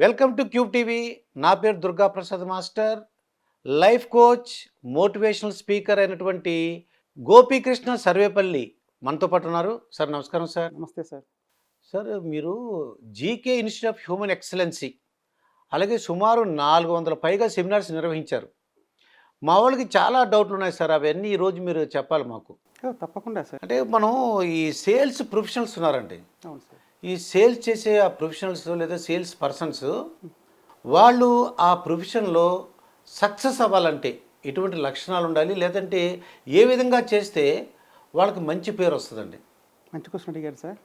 Welcome to cube TV. నా పేరు Durga Prasad master. Life coach motivational speaker అయినటువంటి గోపీకృష్ణ సర్వేపల్లి మనతో పాటు ఉన్నారు. సార్ నమస్కారం సార్. నమస్తే సార్. సార్ మీరు GK institute of human excellency అలాగే సుమారు నాలుగు వందల పైగా సెమినార్స్ నిర్వహించారు. మా వాళ్ళకి చాలా డౌట్లు ఉన్నాయి సార్. అవన్నీ ఈరోజు మీరు చెప్పాలి మాకు. తప్పకుండా సార్. అంటే మనం ఈ సేల్స్ ప్రొఫెషనల్స్ ఉన్నారండి. అవును సార్. ఈ సేల్స్ చేసే ఆ ప్రొఫెషనల్స్ లేదా సేల్స్ పర్సన్స్ వాళ్ళు ఆ ప్రొఫెషన్లో సక్సెస్ అవ్వాలంటే ఎటువంటి లక్షణాలు ఉండాలి లేదంటే ఏ విధంగా చేస్తే వాళ్ళకి మంచి పేరు వస్తుందండి. మంచి క్వశ్చన్ అడిగారు సార్.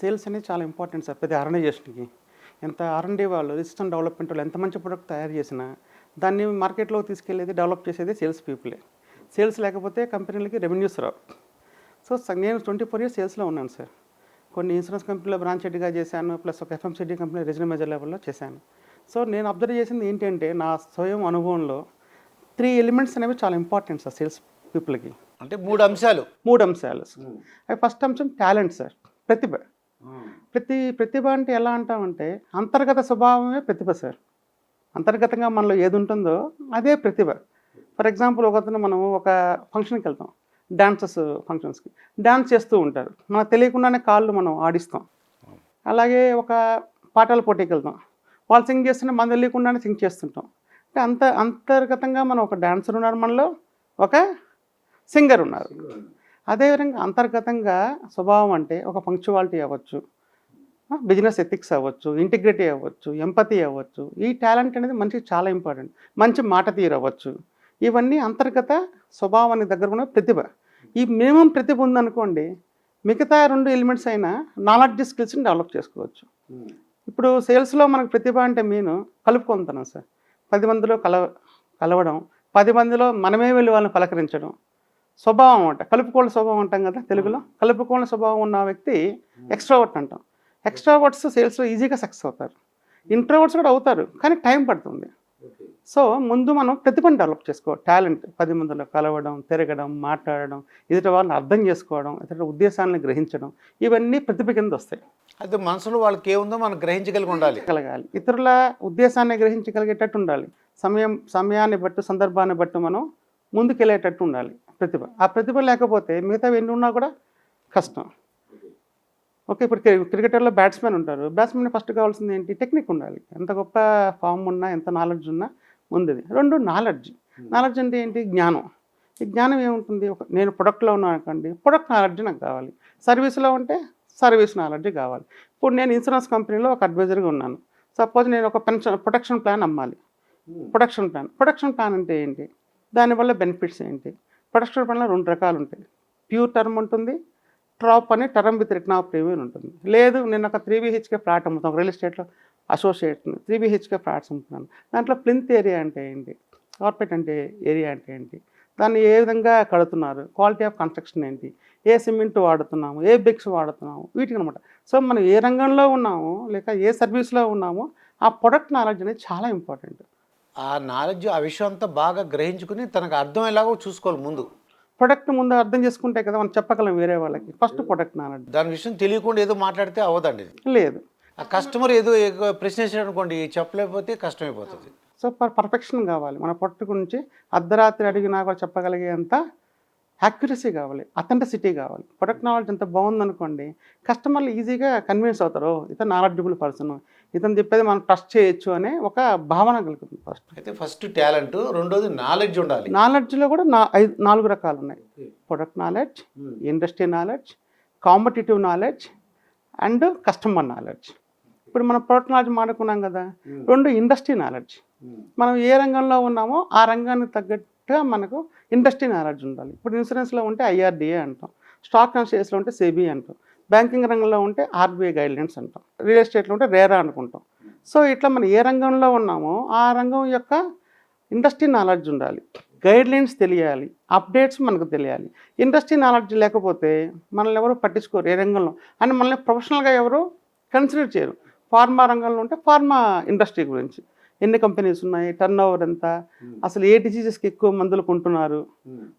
సేల్స్ అనేది చాలా ఇంపార్టెంట్ సార్ ప్రతి ఆర్గనైజేషన్కి. ఎంత ఆర్ఎండి వాళ్ళు రిజిస్టర్ డెవలప్మెంట్ వాళ్ళు ఎంత మంచి ప్రొడక్ట్ తయారు చేసినా దాన్ని మార్కెట్లో తీసుకెళ్ళేది డెవలప్ చేసేది సేల్స్ పీపులే. సేల్స్ లేకపోతే కంపెనీలకి రెవెన్యూస్ రావు. సో స- నేను ట్వంటీ ఫోర్ ఇయర్స్ సేల్స్లో ఉన్నాను సార్. కొన్ని ఇన్సూరెన్స్ కంపెనీలో బ్రాంచ్ హెడ్గా చేశాను ప్లస్ ఒక ఎఫ్ఎంసీడీ కంపెనీ రీజనల్ మేజర్ లెవెల్లో చేశాను. సో నేను అబ్జర్వ్ చేసింది ఏంటంటే నా స్వయం అనుభవంలో త్రీ ఎలిమెంట్స్ అనేవి చాలా ఇంపార్టెంట్ సార్ సేల్స్ పీపుల్కి. అంటే మూడు అంశాలు. మూడు అంశాలు అవి ఫస్ట్ అంశం టాలెంట్ సార్ ప్రతిభ. ప్రతి ప్రతిభ అంటే ఎలా అంటామంటే అంతర్గత స్వభావమే ప్రతిభ సార్. అంతర్గతంగా మనలో ఏది ఉంటుందో అదే ప్రతిభ. ఫర్ ఎగ్జాంపుల్ ఒకతను మనం ఒక ఫంక్షన్కి వెళ్తాం. డాన్సెస్ ఫంక్షన్స్కి. డాన్స్ చేస్తూ ఉంటారు. మనకు తెలియకుండానే కాళ్ళు మనం ఆడిస్తాం. అలాగే ఒక పాటల పోటీకి వెళ్తాం వాళ్ళు సింగ్ చేస్తుంటే మనం తెలియకుండానే సింగ్ చేస్తుంటాం. అంటే అంత అంతర్గతంగా మనం ఒక డాన్సర్ ఉన్నారు మనలో ఒక సింగర్ ఉన్నారు. అదేవిధంగా అంతర్గతంగా స్వభావం అంటే ఒక పంక్చువాలిటీ అవ్వచ్చు బిజినెస్ ఎథిక్స్ అవ్వచ్చు ఇంటిగ్రిటీ అవ్వచ్చు ఎంపతి అవ్వచ్చు. ఈ టాలెంట్ అనేది మనిషికి చాలా ఇంపార్టెంట్. మంచి మాట తీరు అవ్వచ్చు. ఇవన్నీ అంతర్గత స్వభావానికి దగ్గర ఉన్న ప్రతిభ. ఈ మినిమం ప్రతిభ ఉందనుకోండి మిగతా రెండు ఎలిమెంట్స్ అయినా నాలెడ్జ్ స్కిల్స్ని డెవలప్ చేసుకోవచ్చు. ఇప్పుడు సేల్స్లో మనకు ప్రతిభ అంటే మీను కలుపుకుంటున్నాం సార్. పది మందిలో కల కలవడం పది మందిలో మనమే వెళ్ళి వాళ్ళని పలకరించడం. స్వభావం అంట కలుపుకోళ్ళ స్వభావం అంటాం కదా తెలుగులో. కలుపుకోళ్ళ స్వభావం ఉన్న వ్యక్తి ఎక్స్ట్రావర్ట్ అంటాం. ఎక్స్ట్రావర్ట్స్ సేల్స్లో ఈజీగా సక్సెస్ అవుతారు. ఇంట్రోవర్ట్స్ కూడా అవుతారు కానీ టైం పడుతుంది. సో ముందు మనం ప్రతిభను డెవలప్ చేసుకో టాలెంట్ పది మందిలో కలవడం తిరగడం మాట్లాడడం ఎదుటి వాళ్ళని అర్థం చేసుకోవడం ఇతర ఉద్దేశాలను గ్రహించడం ఇవన్నీ ప్రతిభ కింద వస్తాయి. అయితే మనసులో వాళ్ళకి ఏముందో మనం గ్రహించగలిగి ఉండాలి. కలగాలి ఇతరుల ఉద్దేశాన్ని గ్రహించగలిగేటట్టు ఉండాలి. సమయం సమయాన్ని బట్టి సందర్భాన్ని బట్టి మనం ముందుకెళ్ళేటట్టు ఉండాలి. ప్రతిభ. ఆ ప్రతిభ లేకపోతే మిగతా ఎన్ని ఉన్నా కూడా కష్టం. ఓకే ఇప్పుడు క్రి- క్రికెటర్లో బ్యాట్స్మెన్ ఉంటారు. బ్యాట్స్మెన్ ఫస్ట్ కావాల్సింది ఏంటి? టెక్నిక్ ఉండాలి. ఎంత గొప్ప ఫామ్ ఉన్నా ఎంత నాలెడ్జ్ ఉన్నా ముందుది. రెండు నాలెడ్జ్ నాలెడ్జ్ అంటే ఏంటి? జ్ఞానం. ఈ జ్ఞానం ఏముంటుంది? ఒక నేను ప్రొడక్ట్లో ఉన్నాను అనుకోండి ప్రొడక్ట్ నాలెడ్జ్ నాకు కావాలి. సర్వీస్లో ఉంటే సర్వీస్ నాలెడ్జ్ కావాలి. ఇప్పుడు నేను ఇన్సూరెన్స్ కంపెనీలో ఒక అడ్వైజర్గా ఉన్నాను. సపోజ్ నేను ఒక పెన్షన్ ప్రొటెక్షన్ ప్లాన్ అమ్మాలి. ప్రొటెక్షన్ ప్లాన్ ప్రొటెక్షన్ ప్లాన్ అంటే ఏంటి? దానివల్ల బెనిఫిట్స్ ఏంటి? ప్రొటెక్షన్ ప్లాన్లో రెండు రకాలు ఉంటాయి. ప్యూర్ టర్మ్ ఉంటుంది డ్రాప్ అని term with return of premium ఉంటుంది. లేదు నేను ఒక త్రీ బీహెచ్కే ఫ్లాట్ అమ్ముతాం రియల్ ఎస్టేట్లో అసోసియేట్ త్రీ బీహెచ్కే ఫ్లాట్స్ అమ్ముతున్నాను దాంట్లో ప్లింత్ ఏరియా అంటే ఏంటి? కార్పెట్ అంటే ఏరియా అంటే ఏంటి? దాన్ని ఏ విధంగా కడుతున్నారు? క్వాలిటీ ఆఫ్ కన్స్ట్రక్షన్ ఏంటి? ఏ సిమెంట్ వాడుతున్నాము? ఏ బ్రిక్స్ వాడుతున్నాము? వీటికి అనమాట సో మనం ఏ రంగంలో ఉన్నామో లేక ఏ సర్వీస్లో ఉన్నామో ఆ ప్రొడక్ట్ నాలెడ్జ్ అనేది చాలా ఇంపార్టెంట్. ఆ నాలెడ్జ్ ఆ విషయం అంతా బాగా గ్రహించుకుని తనకు అర్థమయ్యేలాగా చూసుకోవాలి ముందు. ప్రొడక్ట్ ముందు అర్థం చేసుకుంటే కదా మనం చెప్పగలం వేరే వాళ్ళకి. First product knowledge. దాని విషయం తెలియకుండా ఏదో మాట్లాడితే అవ్వదండి. లేదు. ఆ కస్టమర్ ఏదో ఎక్కువ ప్రశ్న వేసాడు అనుకోండి చెప్పలేకపోతే కష్టమైపోతుంది. సో పర్ పర్ఫెక్షన్ కావాలి. మన ప్రొడక్ట్ గురించి అర్ధరాత్రి అడిగినా కూడా చెప్పగలిగేంత యాక్యురసీ కావాలి. అథెంటిసిటీ కావాలి. ప్రొడక్ట్ నాలెడ్జ్ ఎంత బాగుందనుకోండి కస్టమర్లు ఈజీగా కన్విన్స్ అవుతారు. ఇతను నాలెడ్జబుల్ పర్సన్ ఇతను చెప్పేది మనం ట్రస్ట్ చేయొచ్చు అనే ఒక భావన కలుగుతుంది ఫస్ట్ అయితే ఫస్ట్ టాలెంట్ రెండోది నాలెడ్జ్ ఉండాలి. నాలెడ్జ్లో కూడా నా ఐదు నాలుగు రకాలు ఉన్నాయి. Product knowledge industry knowledge competitive knowledge and customer knowledge ఇప్పుడు మనం ప్రొడక్ట్ నాలెడ్జ్ మాడుకున్నాం కదా రెండు ఇండస్ట్రీ నాలెడ్జ్ మనం ఏ రంగంలో ఉన్నామో ఆ రంగానికి తగ్గట్టుగా మనకు ఇండస్ట్రీ నాలెడ్జ్ ఉండాలి. ఇప్పుడు ఇన్సూరెన్స్లో ఉంటే ఐఆర్డిఏ అంటాం స్టాక్ అండ్ షేర్స్లో ఉంటే సెబీ అంటాం బ్యాంకింగ్ రంగంలో ఉంటే ఆర్బీఐ గైడ్లైన్స్ అంటాం రియల్ ఎస్టేట్లో ఉంటే రేరా అనుకుంటాం. సో ఇట్లా మనం ఏ రంగంలో ఉన్నామో ఆ రంగం యొక్క ఇండస్ట్రీ నాలెడ్జ్ ఉండాలి. గైడ్లైన్స్ తెలియాలి అప్డేట్స్ మనకు తెలియాలి. ఇండస్ట్రీ నాలెడ్జ్ లేకపోతే మనల్ని ఎవరు పట్టించుకోరు ఏ రంగంలో. అని మనల్ని ప్రొఫెషనల్గా ఎవరు కన్సిడర్ చేయరు. ఫార్మా రంగంలో ఉంటే ఫార్మా ఇండస్ట్రీ గురించి. ఎన్ని కంపెనీస్ ఉన్నాయి టర్న్ ఓవర్ ఎంత అసలు ఏ డిసీజెస్కి ఎక్కువ మందులు కొంటున్నారు?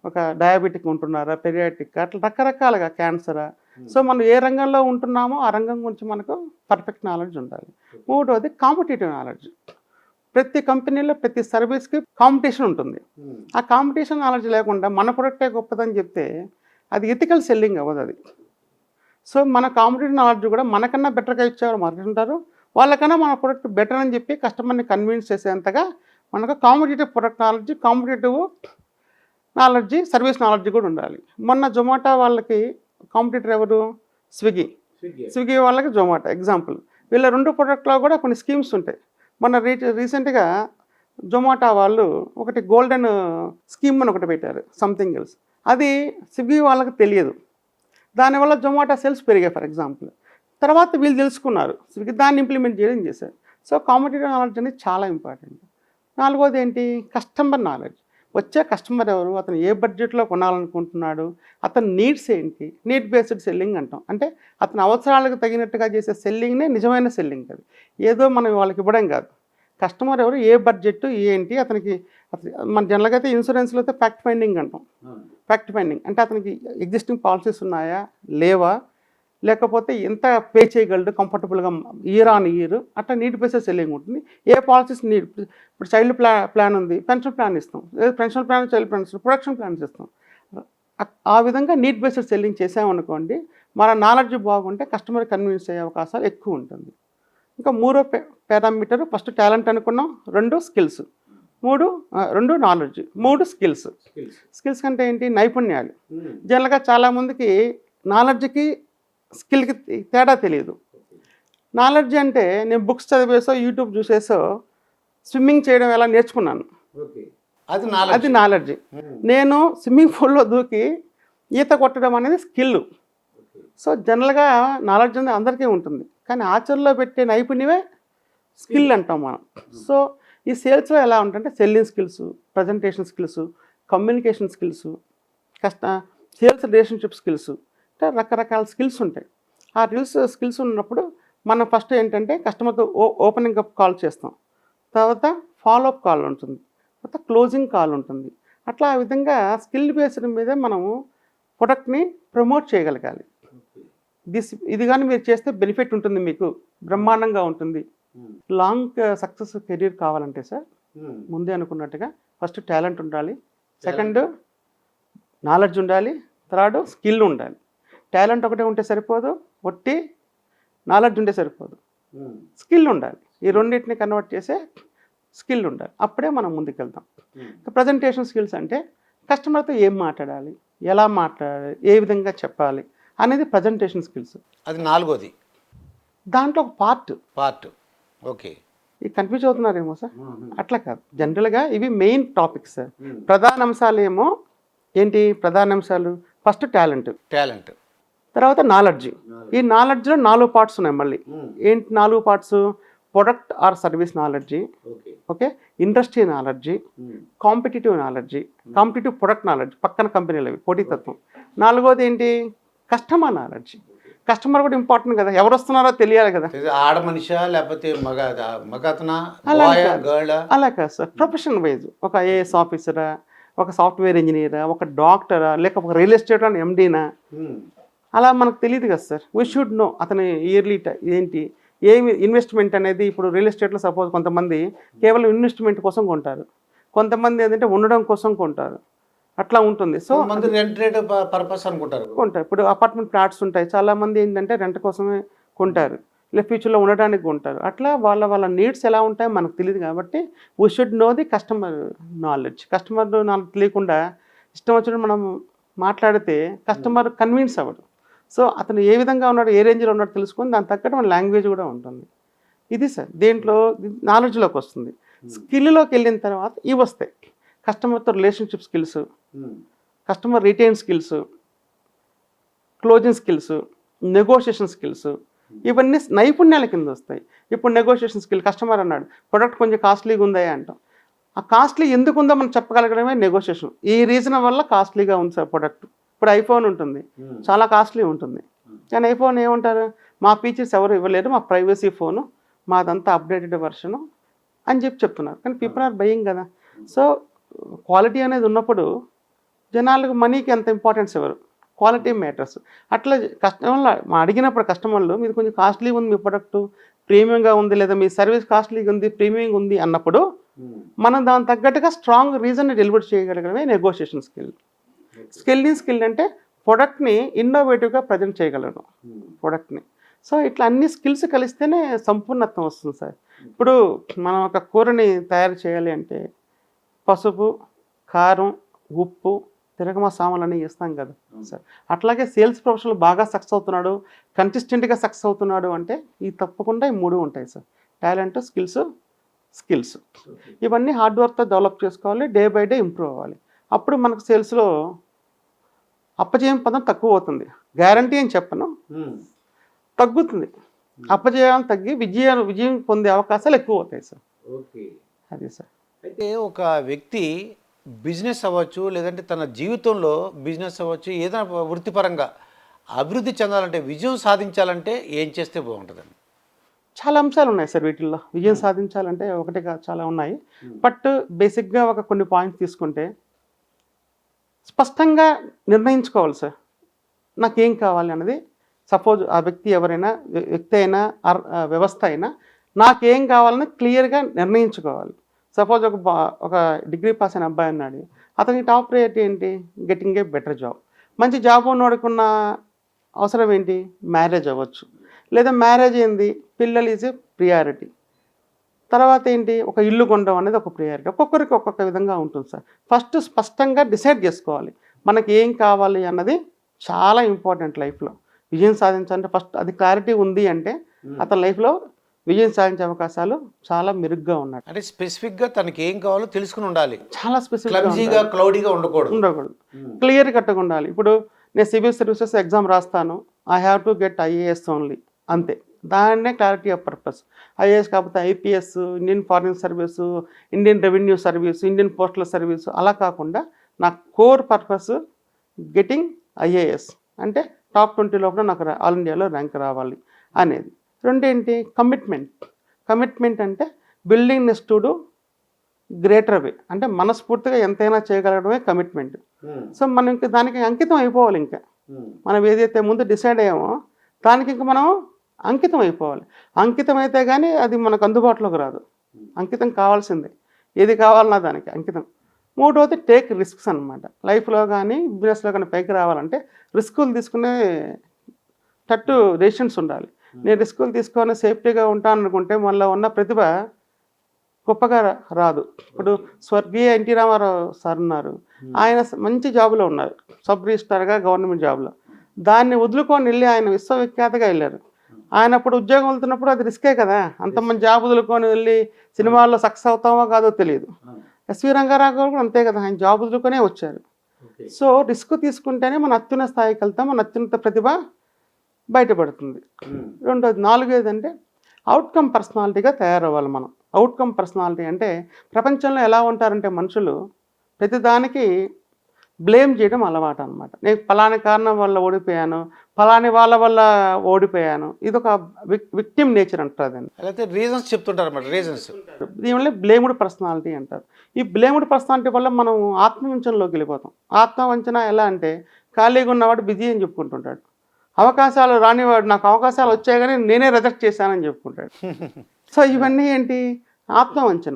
ఒక డయాబెటిక్ ఉంటున్నారా పెరియాటిక్ అట్లా రకరకాలుగా క్యాన్సరా సో మనం ఏ రంగంలో ఉంటున్నామో ఆ రంగం గురించి మనకు పర్ఫెక్ట్ నాలెడ్జ్ ఉండాలి. మూడవది కాంపిటేటివ్ నాలెడ్జ్ ప్రతి కంపెనీలో ప్రతి సర్వీస్కి కాంపిటీషన్ ఉంటుంది. ఆ కాంపిటీషన్ నాలెడ్జ్ లేకుండా మన ప్రొడక్టే గొప్పదని చెప్తే అది ఎథికల్ సెల్లింగ్ అవ్వదు అది. సో మన కాంపిటేటివ్ నాలెడ్జ్ కూడా మనకన్నా బెటర్గా ఇచ్చేవారు మార్కెట్ ఉంటారు. వాళ్ళకన్నా మన ప్రొడక్ట్ బెటర్ అని చెప్పి కస్టమర్ని కన్విన్స్ చేసేంతగా మనకు competitive product knowledge competitive knowledge service knowledge కూడా ఉండాలి. మొన్న జొమాటో వాళ్ళకి కాంపిటేటర్ ఎవరు? స్విగ్గీ స్విగ్గీ వాళ్ళకి జొమాటో ఎగ్జాంపుల్ వీళ్ళ రెండు ప్రొడక్ట్లో కూడా కొన్ని స్కీమ్స్ ఉంటాయి. మొన్న రీ రీసెంట్గా జొమాటో వాళ్ళు ఒకటి గోల్డెన్ స్కీమ్ అని ఒకటి పెట్టారు సంథింగ్ ఎల్స్ అది స్విగ్గీ వాళ్ళకి తెలియదు. దానివల్ల జొమాటో సేల్స్ పెరిగాయి ఫర్ ఎగ్జాంపుల్. తర్వాత వీళ్ళు తెలుసుకున్నారు స్విగ్గీ దాన్ని ఇంప్లిమెంట్ చేయడం చేశారు. సో కాంపిటేటివ్ నాలెడ్జ్ అనేది చాలా ఇంపార్టెంట్. నాలుగోది ఏంటి? Customer knowledge. వచ్చే కస్టమర్ ఎవరు? అతను ఏ బడ్జెట్లో కొనాలనుకుంటున్నాడు? అతని నీడ్స్ ఏంటి? నీడ్ బేస్డ్ సెల్లింగ్ అంటాం. అంటే అతని అవసరాలకు తగినట్టుగా చేసే సెల్లింగ్నే నిజమైన సెల్లింగ్ అది. ఏదో మనం వాళ్ళకి ఇవ్వడం కాదు. కస్టమర్ ఎవరు? ఏ బడ్జెట్ ఏంటి? అతనికి మన జనరల్గా అయితే ఇన్సూరెన్స్లో అయితే ఫ్యాక్ట్ ఫైండింగ్ అంటాం. ఫ్యాక్ట్ ఫైండింగ్ అంటే అతనికి ఎగ్జిస్టింగ్ పాలసీస్ ఉన్నాయా? లేవా? లేకపోతే ఎంత పే చేయగలడు? కంఫర్టబుల్గా ఇయర్ ఆన్ ఇయర్ అట్లా నీడ్ బేసెస్ సెల్లింగ్ ఉంటుంది. ఏ పాలసీస్ నీడ్ ఇప్పుడు చైల్డ్ ప్లా ప్లాన్ ఉంది. పెన్షన్ ప్లాన్ ఇస్తాం. లేదా పెన్షన్ ప్లాన్ చైల్డ్ ప్లాన్ ఇస్తాం. ప్రొడక్షన్ ప్లాన్స్ ఇస్తాం. ఆ- విధంగా నీడ్ బేస్డ్ సెల్లింగ్ చేసామనుకోండి మన నాలెడ్జ్ బాగుంటే కస్టమర్ కన్విన్స్ అయ్యే అవకాశాలు ఎక్కువ ఉంటుంది. ఇంకా మూడో పారామీటర్ ఫస్ట్ టాలెంట్ అనుకున్నాం. రెండు స్కిల్స్ మూడు రెండు నాలెడ్జ్. మూడు స్కిల్స్. స్కిల్స్. అంటే ఏంటి? నైపుణ్యాలు. జనరల్గా చాలామందికి నాలెడ్జ్కి స్కిల్కి తేడా తెలియదు. నాలెడ్జ్ అంటే నేను బుక్స్ చదివేసో యూట్యూబ్ చూసేసో స్విమ్మింగ్ చేయడం ఎలా నేర్చుకున్నాను. అది అది నాలెడ్జ్. నేను స్విమ్మింగ్ పూల్లో దూకి ఈత కొట్టడం అనేది స్కిల్ సో జనరల్గా నాలెడ్జ్ అనేది అందరికీ ఉంటుంది. కానీ ఆచరణలో పెట్టే నైపుణ్యమే స్కిల్ అంటాం మనం. సో ఈ సేల్స్లో ఎలా ఉంటుందంటే selling skills presentation skills communication skills కష్ట సేల్స్ రిలేషన్షిప్ స్కిల్స్ అంటే రకరకాల స్కిల్స్ ఉంటాయి. ఆ రీల్స్ స్కిల్స్ ఉన్నప్పుడు మనం ఫస్ట్ ఏంటంటే కస్టమర్తో ఓ ఓపెనింగ్ అప్ కాల్ చేస్తాం. తర్వాత ఫాలో అప్ కాల్ ఉంటుంది. తర్వాత క్లోజింగ్ కాల్ ఉంటుంది. అట్లా ఆ విధంగా స్కిల్ బేస్డ్ మీదే మనము ప్రొడక్ట్ని ప్రమోట్ చేయగలగాలి. దిస్ ఇది కానీ మీరు చేస్తే బెనిఫిట్ ఉంటుంది మీకు. బ్రహ్మాండంగా ఉంటుంది. లాంగ్ సక్సెస్ కెరీర్ కావాలంటే సార్ ముందే అనుకున్నట్టుగా ఫస్ట్ టాలెంట్ ఉండాలి. సెకండ్ నాలెడ్జ్ ఉండాలి. థర్డ్ స్కిల్ ఉండాలి. టాలెంట్ ఒకటే ఉంటే సరిపోదు. ఒట్టి నాలెడ్జ్ ఉంటే సరిపోదు. స్కిల్ ఉండాలి. ఈ రెండింటిని కన్వర్ట్ చేసే స్కిల్ ఉండాలి. అప్పుడే మనం ముందుకెళ్తాం. ప్రజెంటేషన్ స్కిల్స్ అంటే కస్టమర్తో ఏం మాట్లాడాలి? ఎలా మాట్లాడాలి? ఏ విధంగా చెప్పాలి? అనేది ప్రజెంటేషన్ స్కిల్స్ అది నాలుగోది. దాంట్లో ఒక పార్ట్ పార్ట్ ఓకే. ఈ కన్ఫ్యూజ్ అవుతున్నారేమో సార్? అట్లా కాదు. జనరల్గా ఇవి మెయిన్ టాపిక్స్ సార్ ప్రధాన అంశాలు ఏమో ఏంటి? ప్రధాన అంశాలు. ఫస్ట్ టాలెంట్ టాలెంట్ తర్వాత నాలెడ్జ్ ఈ నాలెడ్జ్లో నాలుగు పార్ట్స్ ఉన్నాయి మళ్ళీ. ఏంటి నాలుగు parts product or service knowledge okay. Industry knowledge competitive knowledge competitive product knowledge పక్కన కంపెనీలు అవి పోటీతత్వం నాలుగోది ఏంటి? కస్టమర్ నాలెడ్జ్ కస్టమర్ కూడా ఇంపార్టెంట్ కదా. ఎవరు వస్తున్నారో తెలియాలి కదా. ఆడ మనిషా లేకపోతే మగ మగ అతనా అలా కాదు. గర్ల్ అలా కాదు సార్. ప్రొఫెషన్ వైజ్ ఒక ఐఏఎస్ ఆఫీసరా ఒక సాఫ్ట్వేర్ ఇంజనీరా ఒక డాక్టరా లేక ఒక రియల్ ఎస్టేట్ అని ఎండీనా అలా మనకు తెలియదు కదా సార్. వీ షుడ్ నో అతని ఇయర్లీ ఏంటి? ఏమి ఇన్వెస్ట్మెంట్ అనేది ఇప్పుడు రియల్ ఎస్టేట్లో సపోజ్ కొంతమంది కేవలం ఇన్వెస్ట్మెంట్ కోసం కొంటారు. కొంతమంది ఏంటంటే ఉండడం కోసం కొంటారు. అట్లా ఉంటుంది. సో మంది రెంట్ రేట్ పర్పస్ అనుకుంటారు. కొంటారు ఇప్పుడు అపార్ట్మెంట్ ఫ్లాట్స్ ఉంటాయి. చాలా మంది ఏంటంటే రెంట్ కోసమే కొంటారు. ఇలా ఫ్యూచర్లో ఉండడానికి కొంటారు. అట్లా వాళ్ళ వాళ్ళ నీడ్స్ ఎలా ఉంటాయో మనకు తెలియదు కాబట్టి we should know the customer knowledge customer knowledge తెలియకుండా ఇష్టం వచ్చినట్టు మనం మాట్లాడితే కస్టమర్ కన్విన్స్ అవ్వడు. సో అతను ఏ విధంగా ఉన్నాడు ఏ రేంజ్లో ఉన్నాడో తెలుసుకొని దాని తగ్గట్టు మన లాంగ్వేజ్ కూడా ఉంటుంది. ఇది సార్ దేంట్లో నాలెడ్జ్లోకి వస్తుంది. స్కిల్లోకి వెళ్ళిన తర్వాత ఇవి వస్తాయి. కస్టమర్తో relationship skills customer retain skills closing skills negotiation skills ఇవన్నీ నైపుణ్యాల కింద వస్తాయి. ఇప్పుడు నెగోషియేషన్ స్కిల్ కస్టమర్ అన్నాడు ప్రొడక్ట్ కొంచెం కాస్ట్లీగా ఉందా అంటాం. ఆ కాస్ట్లీ ఎందుకు ఉందో మనం చెప్పగలగడమే నెగోషియేషన్. ఈ రీజన్ వల్ల కాస్ట్లీగా ఉంది సార్ ప్రొడక్ట్. ఇప్పుడు ఐఫోన్ ఉంటుంది. చాలా కాస్ట్లీ ఉంటుంది. కానీ ఐఫోన్ ఏమంటారు? మా ఫీచర్స్ ఎవరు ఇవ్వలేరు మా ప్రైవసీ ఫోను మాదంతా అప్డేటెడ్ వర్షను అని చెప్పి చెప్తున్నారు. కానీ పీపుల్ ఆర్ బయింగ్ కదా. సో క్వాలిటీ అనేది ఉన్నప్పుడు జనాలకు మనీకి ఎంత ఇంపార్టెన్స్ ఇవ్వరు. Quality matters. అట్లా కస్టమర్లు మా అడిగినప్పుడు కస్టమర్లు మీది కొంచెం కాస్ట్లీ ఉంది మీ ప్రొడక్ట్ ప్రీమియంగా ఉంది లేదా మీ సర్వీస్ కాస్ట్లీగా ఉంది ప్రీమియంగా ఉంది అన్నప్పుడు మనం దాని తగ్గట్టుగా strong reason deliver చేయగలగడమే negotiation skill skill in skill అంటే ప్రొడక్ట్ని ఇన్నోవేటివ్గా ప్రజెంట్ చేయగలడం ప్రొడక్ట్ని. సో ఇట్లా అన్ని స్కిల్స్ కలిస్తేనే సంపూర్ణత్వం వస్తుంది సార్. ఇప్పుడు మనం ఒక కూరని తయారు చేయాలి అంటే పసుపు కారం ఉప్పు తిరగమ సామాన్లు అన్నీ ఇస్తాం కదా. సార్ అట్లాగే సేల్స్ ప్రొఫెషనల్ బాగా సక్సెస్ అవుతున్నాడు కన్సిస్టెంట్గా సక్సెస్ అవుతున్నాడు అంటే ఈ తప్పకుండా ఈ మూడు ఉంటాయి సార్. Talent skills skills. ఇవన్నీ హార్డ్ వర్క్తో డెవలప్ చేసుకోవాలి డే బై డే ఇంప్రూవ్ అవ్వాలి. అప్పుడు మనకు సేల్స్లో అప్పజయం పదం తక్కువ అవుతుంది. గ్యారంటీ అని చెప్పను. తగ్గుతుంది. అప్పజయాలు తగ్గి విజయం విజయం పొందే అవకాశాలు ఎక్కువ అవుతాయి సార్. ఓకే. అది సార్. అయితే ఒక వ్యక్తి బిజినెస్ అవ్వచ్చు లేదంటే తన జీవితంలో బిజినెస్ అవ్వచ్చు ఏదైనా వృత్తిపరంగా అభివృద్ధి చెందాలంటే విజయం సాధించాలంటే ఏం చేస్తే బాగుంటుందండి? చాలా అంశాలు ఉన్నాయి సార్ వీటిల్లో. విజయం సాధించాలంటే ఒకటిగా చాలా ఉన్నాయి. బట్ బేసిక్గా ఒక కొన్ని పాయింట్స్ తీసుకుంటే స్పష్టంగా నిర్ణయించుకోవాలి సార్. నాకేం కావాలి అన్నది సపోజ్ ఆ వ్యక్తి ఎవరైనా వ్య- వ్యక్తి అయినా వ్యవస్థ అయినా నాకేం కావాలని క్లియర్గా నిర్ణయించుకోవాలి. సపోజ్ ఒక బా ఒక డిగ్రీ పాస్ అయిన అబ్బాయి ఉన్నాడు అతనికి టాప్ ప్రయారిటీ ఏంటి? గెటింగ్ ఏ బెటర్ జాబ్ మంచి జాబ్ ఉన్నవాడుకున్న అవసరం ఏంటి? మ్యారేజ్ అవ్వచ్చు. లేదా మ్యారేజ్ ఏంది? పిల్లలు ఈజ్ ఏ ప్రియారిటీ తర్వాత ఏంటి? ఒక ఇల్లు కొనడం అనేది ఒక ప్రియారిటీ ఒక్కొక్కరికి ఒక్కొక్క విధంగా ఉంటుంది సార్. ఫస్ట్ స్పష్టంగా డిసైడ్ చేసుకోవాలి. మనకి ఏం కావాలి అన్నది చాలా ఇంపార్టెంట్ లైఫ్లో విజయం సాధించాలంటే ఫస్ట్ అది క్లారిటీ ఉంది అంటే అతని లైఫ్లో విజయం సాధించే అవకాశాలు చాలా మెరుగ్గా ఉన్నాయి. అంటే స్పెసిఫిక్గా తనకి ఏం కావాలో తెలుసుకుని ఉండాలి. చాలా స్పెసిఫిక్ క్లౌడీగా ఉండకూడదు. ఉండకూడదు. క్లియర్ కట్టగా ఉండాలి ఇప్పుడు నేను సివిల్ సర్వీసెస్ ఎగ్జామ్ రాస్తాను. I have to get IAS only అంతే. దాన్నే క్లారిటీ ఆఫ్ పర్పస్ ఐఏఎస్ కాకపోతే IPS Indian foreign service Indian revenue service Indian postal service అలా కాకుండా నా కోర్ పర్పస్ గెటింగ్ ఐఏఎస్ అంటే టాప్ ట్వంటీ లోపల నాకు ఆల్ ఇండియాలో ర్యాంక్ రావాలి అనేది. రెండేంటి? కమిట్మెంట్ కమిట్మెంట్ అంటే building next to greater way అంటే మనస్ఫూర్తిగా ఎంతైనా చేయగలగడమే కమిట్మెంట్ సో మనం ఇంకా దానికి అంకితం అయిపోవాలి ఇంకా. మనం ఏదైతే ముందు డిసైడ్ అయ్యామో దానికి ఇంకా మనం అంకితం అయిపోవాలి. అంకితం అయితే కానీ అది మనకు అందుబాటులోకి రాదు. అంకితం కావాల్సిందే. ఏది కావాలన్నా దానికి అంకితం. మూడవది టేక్ రిస్క్స్ అనమాట లైఫ్లో కానీ బిజినెస్లో కానీ పైకి రావాలంటే రిస్కులు తీసుకునే తట్టు డెసిషన్స్ ఉండాలి. నేను రిస్కులు తీసుకొని సేఫ్టీగా ఉంటాను అనుకుంటే మనలో ఉన్న ప్రతిభ గొప్పగా రాదు. ఇప్పుడు స్వర్గీయ ఎన్టీ రామారావు సార్ ఉన్నారు. ఆయన స- మంచి జాబులో ఉన్నారు. సబ్ రిజిస్టార్గా గవర్నమెంట్ జాబ్లో. దాన్ని వదులుకొని వెళ్ళి ఆయన విశ్వవిఖ్యాతగా వెళ్ళారు. ఆయన అప్పుడు ఉద్యోగం వెళ్తున్నప్పుడు అది రిస్కే కదా. అంత మంది జాబ్ వదులుకొని వెళ్ళి సినిమాల్లో సక్సెస్ అవుతామో కాదో తెలియదు. ఎస్వి రంగారావు గారు కూడా అంతే కదా. ఆయన జాబ్ వదులుకొనే వచ్చారు. సో రిస్క్ తీసుకుంటేనే మన అత్యున్నత స్థాయికి వెళ్తాం. మన అత్యున్నత ప్రతిభ బయటపడుతుంది. రెండోది నాలుగోది అంటే అవుట్కమ్ పర్సనాలిటీగా తయారవ్వాలి మనం. అవుట్కమ్ పర్సనాలిటీ అంటే ప్రపంచంలో ఎలా ఉంటారంటే మనుషులు ప్రతిదానికి బ్లేమ్ చేయడం అలవాటు అనమాట నేను ఫలాని కారణం వల్ల ఓడిపోయాను ఫలాని వాళ్ళ వల్ల ఓడిపోయాను ఇది ఒక విక్టిమ్ నేచర్ అంటారు అయితే రీజన్స్ చెప్తుంటారు అన్నమాట రీజన్స్ దీనివల్ల బ్లేముడ్ పర్సనాలిటీ అంటారు. ఈ బ్లేముడ్ పర్సనాలిటీ వల్ల మనం ఆత్మవంచనలోకి వెళ్ళిపోతాం. ఆత్మవంచన ఎలా అంటే ఖాళీగా ఉన్నవాడు బిజీ అని చెప్పుకుంటుంటాడు. అవకాశాలు రానివాడు నాకు అవకాశాలు వచ్చాయి కానీ నేనే రిజెక్ట్ చేశానని చెప్పుకుంటాడు. సో ఇవన్నీ ఏంటి? ఆత్మవంచన.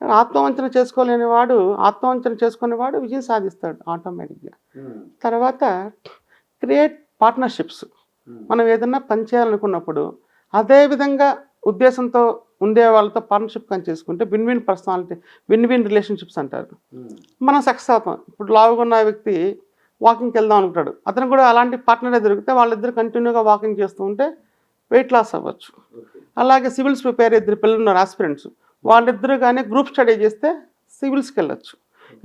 ఆత్మవంచన చేసుకోలేని వాడు ఆత్మవంచన చేసుకునేవాడు విజయం సాధిస్తాడు ఆటోమేటిక్గా తర్వాత క్రియేట్ పార్ట్నర్షిప్స్ మనం ఏదన్నా పని చేయాలనుకున్నప్పుడు అదే విధంగా ఉద్దేశంతో ఉండే వాళ్ళతో పార్ట్నర్షిప్ కానీ చేసుకుంటే win win personality win win relationships అంటారు మనం సక్సెస్ అవుతాం. ఇప్పుడు లావుగా ఉన్న వ్యక్తి వాకింగ్కి వెళ్దాం అనుకుంటాడు అతను కూడా అలాంటి పార్ట్నర్ దొరికితే వాళ్ళిద్దరు కంటిన్యూగా వాకింగ్ చేస్తూ ఉంటే వెయిట్ లాస్ అవ్వచ్చు. అలాగే సివిల్స్ ప్రిపేర్ ఇద్దరు పిల్లలు ఉన్నారు ఆస్పిరెంట్స్ వాళ్ళిద్దరు కానీ గ్రూప్ స్టడీ చేస్తే సివిల్స్కి వెళ్ళొచ్చు.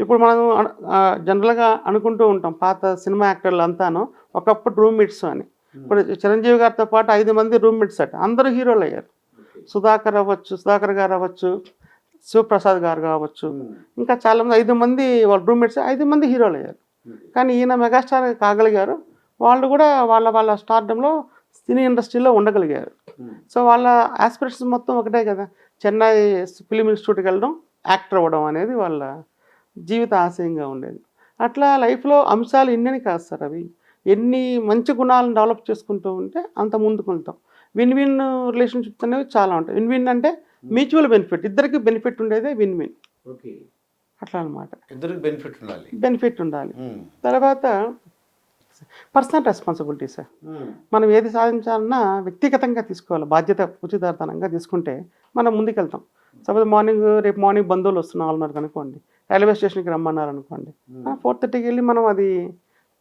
ఇప్పుడు మనం జనరల్గా అనుకుంటూ ఉంటాం పాత సినిమా యాక్టర్లు అంతాను ఒకప్పుడు రూమ్మేట్స్ అని. ఇప్పుడు చిరంజీవి గారితో పాటు ఐదు మంది రూమ్మేట్స్ అట. అందరూ హీరోలు అయ్యారు. సుధాకర్ అవ్వచ్చు సుధాకర్ గారు అవ్వచ్చు శివప్రసాద్ గారు కావచ్చు. ఇంకా చాలా మంది ఐదు మంది వాళ్ళ రూమ్మేట్స్ ఐదు మంది హీరోలు అయ్యారు. కానీ ఈయన మెగాస్టార్ కాగలిగారు. వాళ్ళు కూడా వాళ్ళ వాళ్ళ స్టార్డంలో సినీ ఇండస్ట్రీలో ఉండగలిగారు. సో వాళ్ళ ఆస్పిరేషన్స్ మొత్తం ఒకటే కదా. చెన్నై ఫిలిం ఇన్స్టిట్యూట్కి వెళ్ళడం యాక్టర్ అవ్వడం అనేది వాళ్ళ జీవిత ఆశయంగా ఉండేది. అట్లా లైఫ్లో అంశాలు ఇన్నని కాదు సార్ అవి. ఎన్ని మంచి గుణాలను డెవలప్ చేసుకుంటూ ఉంటే అంత ముందుకు వెళ్తాం. విన్ విన్ రిలేషన్షిప్స్ అనేవి చాలా ఉంటాయి. విన్ విన్ అంటే మ్యూచువల్ బెనిఫిట్. ఇద్దరికి బెనిఫిట్ ఉండేదే విన్ విన్. ఓకే. అట్లా అనమాట బెనిఫిట్ ఉండాలి. బెనిఫిట్ ఉండాలి. ఉమ్. తర్వాత పర్సనల్ రెస్పాన్సిబిలిటీ సార్ మనం ఏది సాధించాలన్నా వ్యక్తిగతంగా తీసుకోవాలి. బాధ్యత ఉచితతనంగా తీసుకుంటే మనం ముందుకెళ్తాం. సపోజ్ మార్నింగ్ రేపు మార్నింగ్ బంధువులు వస్తున్న ఉన్నారు అనుకోండి. రైల్వే స్టేషన్కి రమ్మన్నారు అనుకోండి. ఫోర్ థర్టీకి వెళ్ళి మనం అది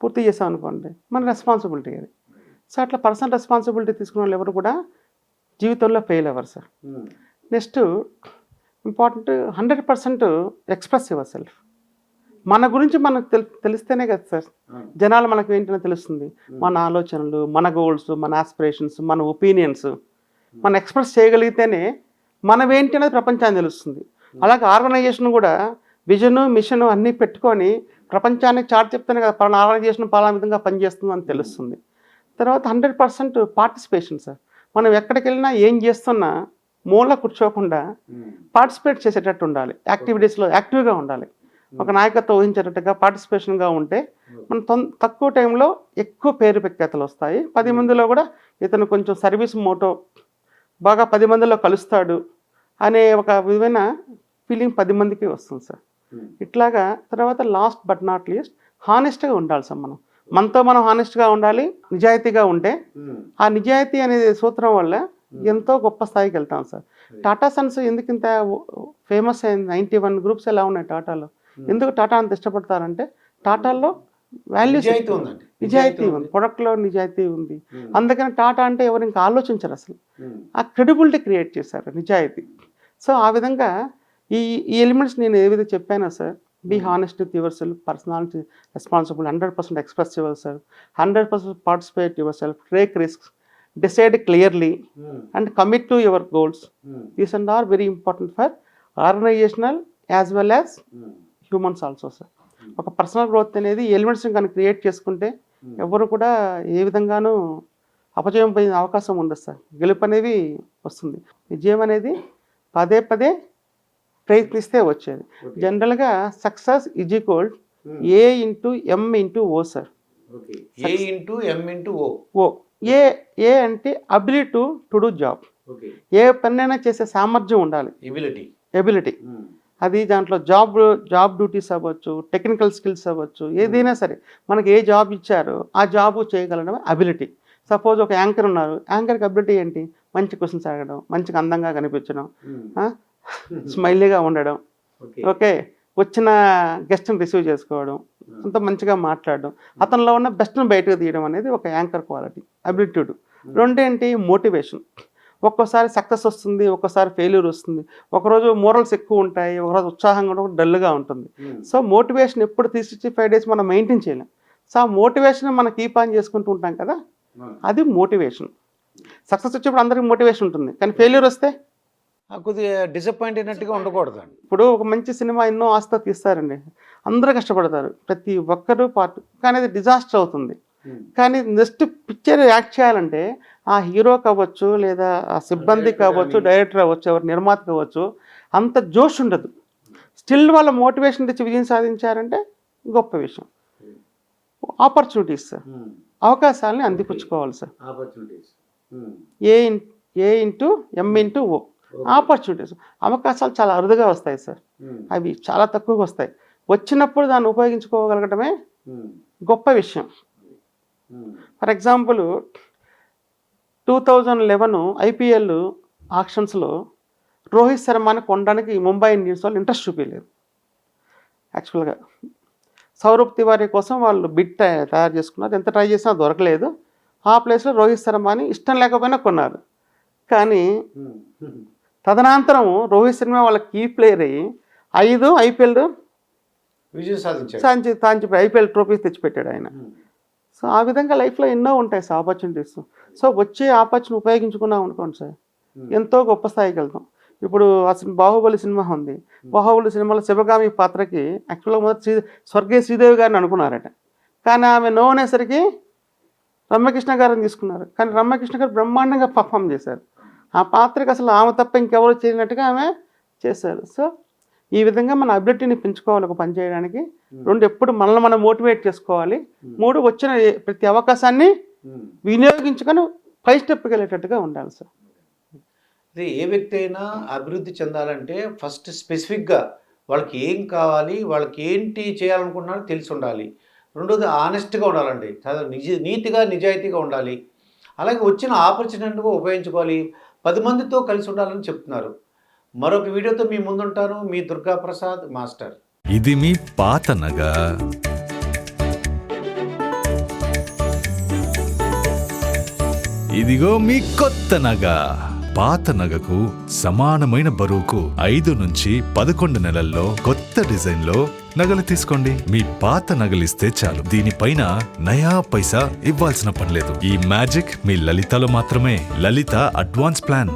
పూర్తి చేసాం అనుకోండి. మన రెస్పాన్సిబిలిటీ అది. సో అట్లా పర్సనల్ రెస్పాన్సిబిలిటీ తీసుకున్న వాళ్ళు ఎవరు కూడా జీవితంలో ఫెయిల్ అవ్వరు sir next important hundred percent express yourself మన గురించి మనకు తెలి తెలిస్తేనే కదా సార్. జనాలు మనకు ఏంటనే తెలుస్తుంది? మన ఆలోచనలు మన గోల్స్ మన ఆస్పిరేషన్స్ మన ఒపీనియన్స్ మనం ఎక్స్ప్రెస్ చేయగలిగితేనే మనమేంటి అనేది ప్రపంచాన్ని తెలుస్తుంది. అలాగే ఆర్గనైజేషన్ కూడా విజన్ మిషన్ అన్నీ పెట్టుకొని ప్రపంచానికి చాటి చెప్తేనే కదా పలానా ఆర్గనైజేషన్ పలానా విధంగా పనిచేస్తుంది అని తెలుస్తుంది. తర్వాత హండ్రెడ్ పర్సెంట్ పార్టిసిపేషన్ సార్. మనం ఎక్కడికి వెళ్ళినా ఏం చేస్తున్నా మూల కూర్చోకుండా పార్టిసిపేట్ చేసేటట్టు ఉండాలి. యాక్టివిటీస్లో యాక్టివ్గా ఉండాలి. ఒక నాయకత్వం వహించేటట్టుగా పార్టిసిపేషన్గా ఉంటే మనం తొం- తక్కువ టైంలో ఎక్కువ పేరు ప్రఖ్యాతలు వస్తాయి. పది మందిలో కూడా ఇతను కొంచెం సర్వీస్ మోటో బాగా పది మందిలో కలుస్తాడు అనే ఒక విధమైన ఫీలింగ్ పది మందికి వస్తుంది సార్. ఇట్లాగా తర్వాత లాస్ట్ బట్ నాట్ లీస్ట్ హానెస్ట్గా ఉండాలి సార్ మనం. మనతో మనం హానెస్ట్గా ఉండాలి నిజాయితీగా ఉంటే ఆ నిజాయితీ అనే సూత్రం వల్ల ఎంతో గొప్ప స్థాయికి వెళ్తాం సార్. టాటా సన్స్ ఎందుకు ఇంత ఫేమస్ అయింది నైంటీ వన్ గ్రూప్స్ ఎలా ఉన్నాయి టాటాలో ఎందుకు టాటా అంత ఇష్టపడతారంటే టాటాలో వాల్యూస్ నిజాయితీ ఉందండి. నిజాయితీ ఉంది. ప్రొడక్ట్లో నిజాయితీ ఉంది. అందుకని టాటా అంటే ఎవరు ఇంకా ఆలోచించరు అసలు. ఆ క్రెడిబిలిటీ క్రియేట్ చేశారు నిజాయితీ. సో ఆ విధంగా ఈ ఈ ఎలిమెంట్స్ నేను ఏ విధంగా చెప్పానో sir? Be honest with yourself personality responsible hundred percent express yourself hundred percent participate yourself take risk decide clearly and commit to your goals these and are very important for organizational as well as humans also sir ఒక personal growth అనేది ఎలిమెంట్స్ని కానీ create చేసుకుంటే ఎవరు కూడా ఏ విధంగానూ అపజయం పోయే అవకాశం ఉండదు సార్ గెలుపు అనేది వస్తుంది. విజయం అనేది పదే పదే ప్రయత్నిస్తే వచ్చేది. జనరల్గా success is equal A into M into O sir A into M into O O A A అంటే ability to to do job ఏ పనైనా చేసే సామర్థ్యం ఉండాలి. ఎబిలిటీ ఎబిలిటీ అది దాంట్లో జాబ్ జాబ్ డ్యూటీస్ అవ్వచ్చు టెక్నికల్ స్కిల్స్ అవ్వచ్చు ఏదైనా సరే. మనకి ఏ జాబ్ ఇచ్చారో ఆ జాబ్ చేయగలడం అబిలిటీ సపోజ్ ఒక యాంకర్ ఉన్నారు. యాంకర్కి అబిలిటీ ఏంటి? మంచి క్వశ్చన్స్ అడగడం మంచిగా అందంగా కనిపించడం స్మైలీగా ఉండడం. ఓకే వచ్చిన గెస్ట్ని రిసీవ్ చేసుకోవడం అంత మంచిగా మాట్లాడడం అతనిలో ఉన్న బెస్ట్ని బయటకు తీయడం అనేది ఒక యాంకర్ క్వాలిటీ అబిలిట్యూడ్ రెండేంటి మోటివేషన్. ఒక్కోసారి సక్సెస్ వస్తుంది ఒక్కోసారి ఫెయిల్యూర్ వస్తుంది. ఒకరోజు మోరల్స్ ఎక్కువ ఉంటాయి ఒకరోజు ఉత్సాహంగా ఉంటుంది డల్గా ఉంటుంది. సో మోటివేషన్ ఎప్పుడు త్రీ సిక్స్టీ ఫైవ్ డేస్ మనం మెయింటైన్ చేయలేం. సో ఆ మోటివేషన్ మనం కీప్ ఆన్ చేసుకుంటూ ఉంటాం కదా? అది మోటివేషన్. సక్సెస్ వచ్చేప్పుడు అందరికీ మోటివేషన్ ఉంటుంది. కానీ ఫెయిల్యూర్ వస్తే కొద్దిగా డిసప్పాయింట్ అయినట్టుగా ఉండకూడదండి. ఇప్పుడు ఒక మంచి సినిమా ఎన్నో ఆస్తా తీస్తారండి. అందరూ కష్టపడతారు. ప్రతి ఒక్కరు పార్ట్ కానీ అది డిజాస్టర్ అవుతుంది. కానీ నెక్స్ట్ పిక్చర్ యాక్ట్ చేయాలంటే ఆ హీరో కావచ్చు లేదా ఆ సిబ్బంది కావచ్చు డైరెక్టర్ అవ్వచ్చు ఎవరు నిర్మాత కావచ్చు అంత జోష్ ఉండదు. స్టిల్ వాళ్ళ మోటివేషన్ తెచ్చి విజయం సాధించారంటే గొప్ప విషయం. ఆపర్చునిటీస్ సార్ అవకాశాలని అందిపుచ్చుకోవాలి sir opportunities A in A into M into O opportunities అవకాశాలు చాలా అరుదుగా వస్తాయి సార్. అవి చాలా తక్కువగా వస్తాయి. వచ్చినప్పుడు దాన్ని ఉపయోగించుకోగలగటమే గొప్ప విషయం. For example two thousand eleven IPL ఆక్షన్స్లో Rohit శర్మని కొనడానికి ముంబై ఇండియన్స్ వాళ్ళు ఇంట్రెస్ట్ చూపించలేదు యాక్చువల్గా సౌరభ్ తివారీ కోసం వాళ్ళు బిడ్ తయా- తయారు చేసుకున్నారు. ఎంత ట్రై చేసినా దొరకలేదు. ఆ ప్లేస్లో రోహిత్ శర్మని ఇష్టం లేకపోయినా కొన్నారు. కానీ తదనంతరం రోహిత్ శర్మ వాళ్ళ కీ ప్లేయర్ అయ్యి ఐదు ఐపీఎల్ విజయం సాధించాడు. సాంచి తాంచి ఐపీఎల్ ట్రోఫీస్ తెచ్చిపెట్టాడు ఆయన. సో ఆ విధంగా లైఫ్లో ఎన్నో ఉంటాయి సార్ ఆపర్చునిటీస్ సో వచ్చే ఆపర్చునిటీ ఉపయోగించుకున్నాం అనుకోండి సార్ ఎంతో గొప్ప స్థాయికి వెళ్తాం. ఇప్పుడు అసలు బాహుబలి సినిమా ఉంది. బాహుబలి సినిమాలో శివగామి పాత్రకి యాక్చువల్గా మొదటి శ్రీ స్వర్గీయ శ్రీదేవి గారిని అనుకున్నారట. కానీ ఆమె నో అనేసరికి రమ్యకృష్ణ గారిని తీసుకున్నారు. కానీ రమ్యకృష్ణ గారు బ్రహ్మాండంగా పర్ఫామ్ చేశారు. ఆ పాత్రకి అసలు ఆమె తప్ప ఇంకెవరు చేయనట్టుగా ఆమె చేశారు. సో ఈ విధంగా మన అబిలిటీని పెంచుకోవాలి ఒక పని చేయడానికి. రెండు ఎప్పుడు మనల్ని మనం మోటివేట్ చేసుకోవాలి. మూడు వచ్చిన ప్రతి అవకాశాన్ని వినియోగించుకొని పై స్టెప్కి వెళ్ళేటట్టుగా ఉండాలి సార్. అదే ఏ వ్యక్తి అయినా అభివృద్ధి చెందాలంటే ఫస్ట్ స్పెసిఫిక్గా వాళ్ళకి ఏం కావాలి వాళ్ళకి ఏంటి చేయాలనుకుంటున్నారో తెలిసి ఉండాలి. రెండోది ఆనెస్ట్గా ఉండాలండి. నిజ నీతిగా నిజాయితీగా ఉండాలి. అలాగే వచ్చిన ఆపర్చునిటీగా ఉపయోగించుకోవాలి. పది మందితో కలిసి ఉండాలని చెప్తున్నారు. మరొక వీడియోతో మీ ముందుంటాను. మీ దుర్గా ప్రసాద్ మాస్టర్. ఇది మీ పాత నగ. ఇదిగో మీ కొత్త నగ. పాత నగకు సమానమైన బరువుకు ఐదు నుంచి పదకొండు నెలల్లో కొత్త డిజైన్లో నగలు తీసుకోండి. మీ పాత నగలిస్తే చాలు. దీనిపైన నయా పైసా ఇవ్వాల్సిన పనిలేదు ఈ మ్యాజిక్ మీ లలితలో మాత్రమే. Lalitha advance plan.